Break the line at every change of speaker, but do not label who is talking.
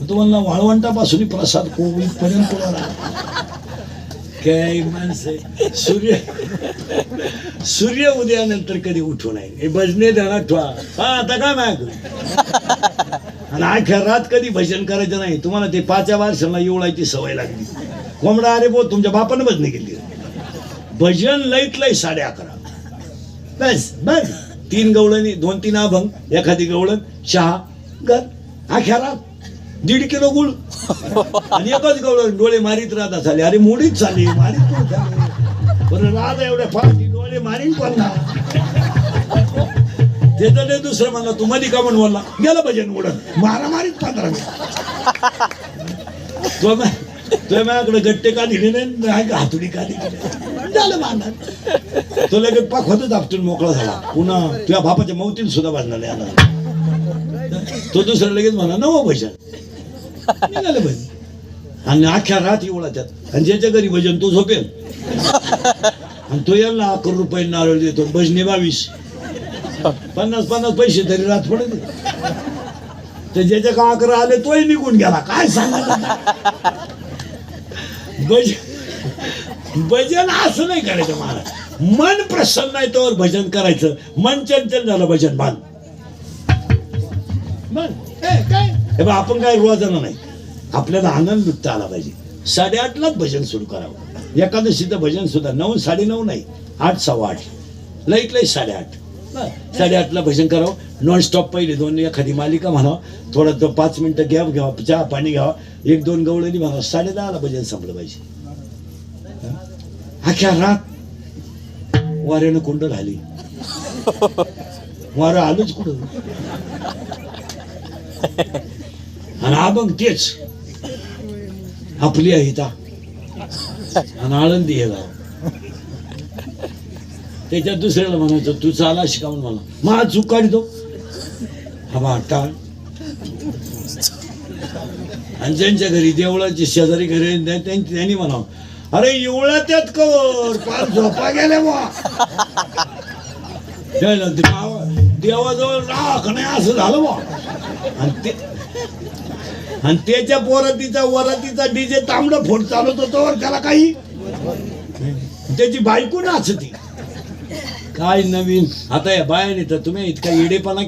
तुम्हाला वाळवंटापासून प्रसाद कोविड पर्यंत काय माणसे. सूर्य सूर्य उदयानंतर कधी उठू नये. हे भजने देणार ठेवा. हा आता काय माग आणि अख्या रात कधी भजन करायचं नाही. तुम्हाला ते पाचव्या वर्षांना येवळायची सवय लागली. कोंबडा अरे बो तुमच्या बापानं भजने केली भजन लईत लई साडे अकरा. बस बस. तीन गवळणी दोन तीन अभंग एखादी गवळण चहा घर अख्या रात. दीड किलो गुळ. आणि एकच गवळ डोळे मारीत राधा झाले. अरे मोडीच झाली. मारीत कोण झाले? बरं राधा एवढ्या फाटी डोळे मारीन कोणला? त्याचं नाही दुसरं म्हणला तू मधी का म्हणून बोलला? गेलं भजन उडत. मारा मारीत पंधरा तो तुझ्या माझ्याकडे गट्टे का दिले नाही हातुडी का दिली झालं मारणार. तो लगेच पाक होतच आपटून मोकळा झाला. पुन्हा तुझ्या बापाच्या मौतीन सुद्धा बांधला नाही आला. तो दुसरं लगेच म्हणा नवं भजन. निघालं पाहिजे आणि अख्ख्या रात एवढा त्यात. आणि ज्याच्या घरी भजन तो झोपेल. आणि तो यांना अकरा रुपये नारळ देतो भजने बावीस. पन्नास पन्नास पैसे तरी रात पडत. तर ज्याच्या का अकरा आले तोही निघून गेला. काय सांगा भजन भजन असं नाही करायचं महाराज. मन प्रसन्न आहे तोवर भजन करायचं. मन चंचल झालं भजन बांध मन. काय? हे बघ आपण काय रोजानं नाही. आपल्याला आनंद लुटता आला पाहिजे. साडेआठलाच भजन सुरू करावं. एकादशीचं भजन सुद्धा नऊ साडेनऊ नाही आठ सव्वा आठ. लईत लई साडेआठ. साडेआठला भजन करावं. नॉन स्टॉप पहिले दोन एखादी मालिका म्हणावं थोडं तो पाच मिनटं गॅप घ्यावा चहा पाणी घ्यावा. एक दोन गवळणी म्हणावं साडे दहाला भजन संपलं पाहिजे. अख्या रात वाऱ्यानं कोंड राहिली. वारं आलंच कुठं? आणि अभंग तेच. आपली अहिता आणि आळंदी हे गाव. त्याच्यात दुसऱ्याला म्हणायचं तू चाला शिकावून मला. मा चूक काढतो. हा बा टाळ आणि त्यांच्या घरी देवळाची शेजारी घरी त्या- त्यांनी त्यांनी म्हणावं अरे एवढ्या त्यात कवर पाच झोपा गेल्या बा देवाजवळ राख नाही असं झालं बा आणि ते आणि त्याच्या पोरातीचा वरातीचा डीजे तांबडं फोड चालत होतो त्याला काही? त्याची बायको नाचती. काय नवीन? आता या बायाने तर तुम्ही इतका येडेपणा